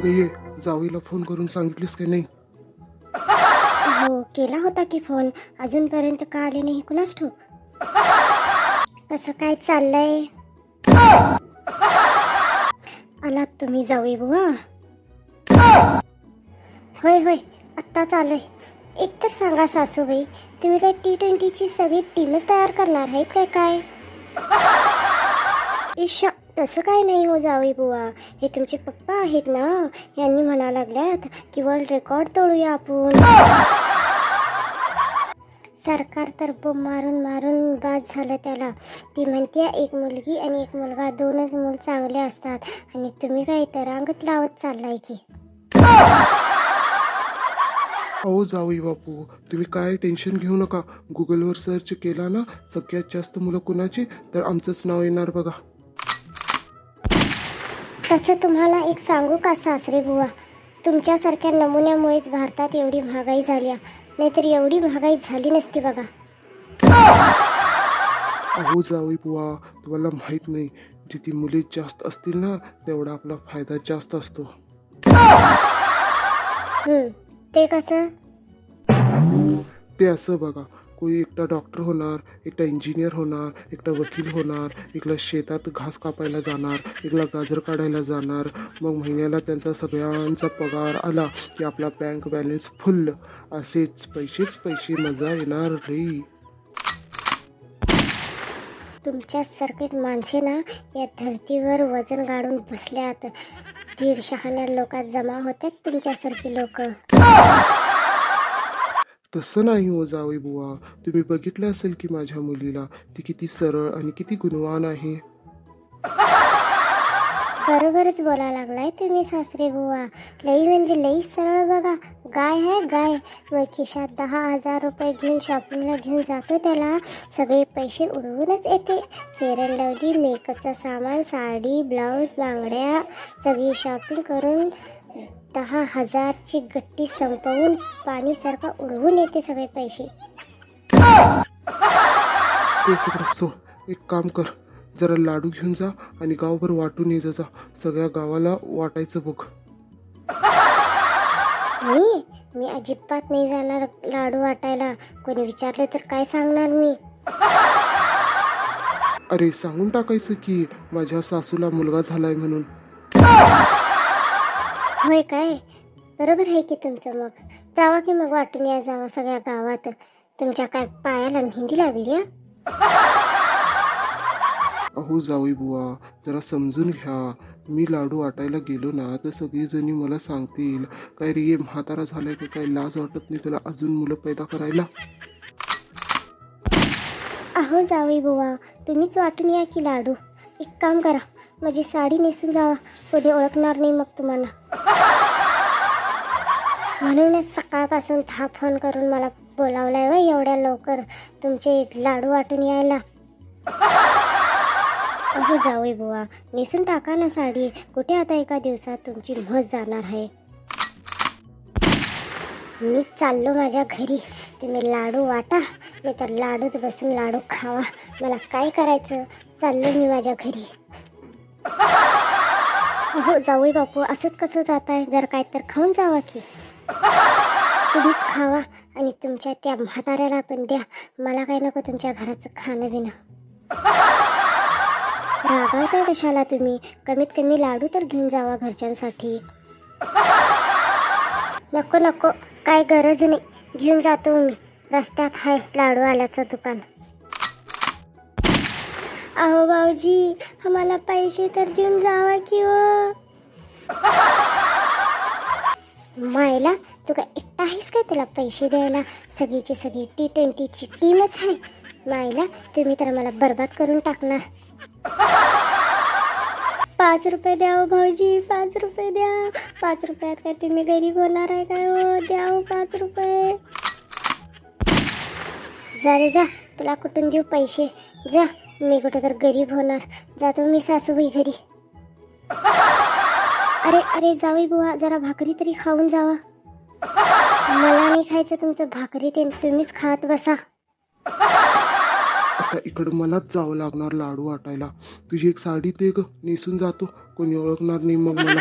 ग ये जावीला फोन करून सांगितलीस की नाही? हो केला होता की फोन. अजूनपर्यंत का आले नाही? कुणाच ठोक कसं काय चाललंय? आलात तुम्ही जाऊ बुवा. होय होय आत्ताच आलोय एक तर सांगा सासूबाई तुम्ही काय टी ट्वेंटीची सगळी टीमच तयार करणार आहेत काय काय? ईशा तसं काय नाही हो जावई बुवा. हे तुमचे पप्पा आहेत ना यांनी म्हणा लागल्यात की वर्ल्ड रेकॉर्ड तोडूया आपण. सरकार तर बोंब मारून मारून बाद झालं त्याला. ती म्हणते एक मुलगी आणि एक मुलगा दोनच मूल चांगले असतात आणि तुम्ही काय तर रांगच लावत चाललाय की? अहो जावई बापू तुम्ही काय टेन्शन घेऊ नका. गुगलवर सर्च केला ना सगळ्यात जास्त मुलं कुणाची? तर आमचंच नाव येणार बघा. तसं तुम्हाला एक सांगू का सासरे बुवा? तुमच्यासारख्या नमुन्यामुळेच भारतात एवढी महागाई झाली. नाहीतर एवढी महागाई झाली नसती बघा. अहो जावई बुवा तुम्हाला माहीत नाही जिथे मुली जास्त असतील ना तेवढा आपला फायदा जास्त असतो. हं, ते कसं? ते असं बघा कोणी एकटा डॉक्टर होणार एकटा इंजिनियर होणार एकटा वकील होणार एकला शेतात घास कापायला जाणार एकला गाजर काढायला जाणार. मग महिन्याला त्यांचा सगळ्यांचा पगार आला की आपला बँक बॅलन्स फुल असेच पैसेच पैसे मजा येणार रे. तुमच्यासारखेच माणसे ना या धर्तीवर वजन गाडून बसल्यात. दीडशे हजार लोकात जमा होतात तुमच्यासारखी लोक. तसं नाही हो जावे बुवा. तुम्ही बघितलं असेल की माझ्या मुलीला ती किती सरळ आणि किती गुणवान आहे? बरोबरच बोला लागलाय तुम्ही सासरे बुवा. लई म्हणजे लई सरळ बघा. गाय आहे गाय. मग खिशात दहा हजार रुपये घेऊन शॉपिंगला घेऊन जातो त्याला. सगळे पैसे उडवूनच येते. फेरन अँड लवली मेकअपचं सामान साडी ब्लाऊज बांगड्या सगळी शॉपिंग करून दहा हजारची गट्टी संपवून पाणीसारखं उडवून येते सगळे पैसे. ते सगळं सोड एक काम कर. जरा लाडू घेऊन जा आणि गावभर वाटून ये जा. सगळ्या गावाला वाटायचं बघ. मी? मी अजिबात नाही जाणार लाडू वाटायला. कोणी विचारलं तर काय सांगणार मी? अरे सांगून टाकायचं की माझ्या सासूला मुलगा झालाय म्हणून. होय काय? बरोबर आहे की तुमचं मग. जावा की मग वाटून या जावा सगळ्या गावात. तुमच्या काय पायाला मेहंदी लागली अहो जावई बुवा जरा समजून घ्या. मी लाडू वाटायला गेलो ना तर सगळीजणी मला सांगतील काय रे म्हातारा झालाय का काय? लाज वाटत नाही तुला अजून मुलं पैदा करायला? अहो जावई बुवा तुम्हीच वाटून या की लाडू. एक काम करा माझी साडी नेसून जावा. कोणी ओळखणार नाही मग तुम्हाला. म्हणूनच सकाळपासून था फोन करून मला बोलावलाय वय एवढ्या लवकर. तुमचे लाडू वाटून यायला. अहो जाऊ बुवा. नेसून टाका ना साडी. कुठे आता एका दिवसात तुमची मज जाणार आहे? मी चाललो माझ्या घरी. तुम्ही लाडू वाटा. मी तर लाडूत बसून लाडू खावा. मला काय करायचं? चाललो मी माझ्या घरी. हो जाऊ बापू असंच कसं जात आहे? जर काय तर खाऊन जावा की. तुम्हीच खावा आणि तुमच्या त्या म्हाताऱ्याला पण द्या. मला काय नको तुमच्या घराचं खाणं बिणं. रागवताय कशाला तुम्ही? कमीत कमी लाडू तर घेऊन जावा घरच्यांसाठी. नको नको. काय गरज नाही. घेऊन जातो मी. रस्त्यात आहे लाडू आल्याचं दुकान. अहो भाऊजी आम्हाला पैसे तर देऊन जावा की हो. मायला तू काय एकटा आहेस का तुला पैसे द्यायला? सगळीची सगळी टी ट्वेंटीची टीमच आहे. मायला तुम्ही तर मला बर्बाद करून टाकणार. पाच रुपये द्या हो भाऊजी पाच रुपये द्या. पाच रुपयात काय तुम्ही गरीब होणार आहे काय हो? द्या हो पाच रुपये. जा रे जा. तुला कुठून देऊ पैसे? जा. मी कुठे तर गरीब होणार. जातो मी सासूबाई घरी. अरे अरे जावई बुवा जरा भाकरी तरी खाऊन जावा. मला नाही खायचं तुमचं भाकरी ते तुम्हीच खात बसा. आता इकडं मलाच जावं लागणार लाडू वाटायला. तुझी एक साडी दे ग नेसून जातो. कोणी ओळखणार नाही मग मला.